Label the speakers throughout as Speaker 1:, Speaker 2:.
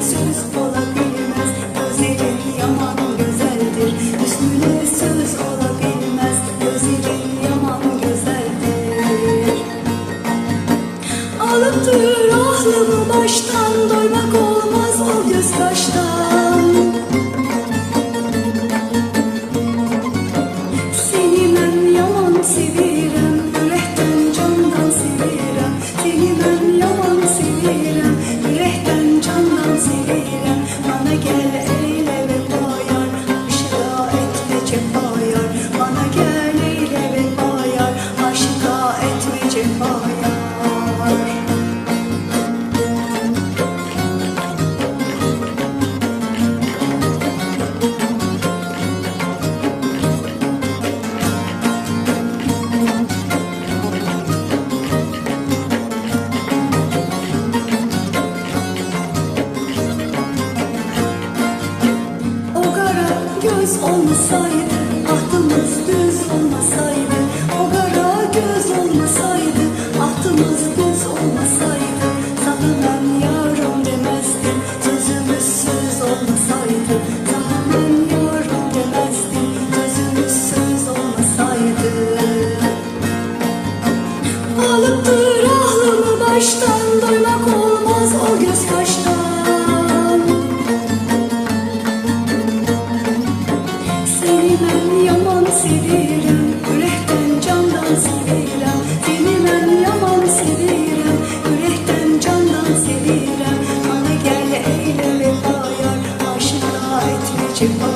Speaker 1: söz ola bilmez Gözlerin yaman güzeldir. Hüsnüne söz ola bilmez yaman güzeldir. Alıptır ahlımı baştan Doymak olmaz. O göz kaştan olmasaydı Ahtımız düz olmasaydı O kara göz olmasaydı Ahtımız düz olmasaydı Sana ben yarım demezdim Sözümüz söz olmasaydı Sana ben yarım demezdim Sözümüz söz olmasaydı. Alıp dur ahlımı baştan duymak Thank you.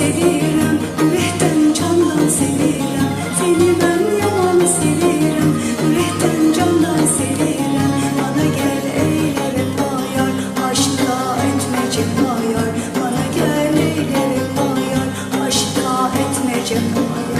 Speaker 1: sevirəm, ürəkdən candan sevirəm, seni mən yalan sevirəm, ürəkdən candan sevirəm. Bana gəl eylə vəfayar, aşka etməcə bayar, bana gəl eylə vəfayar, aşka etməcə bayar.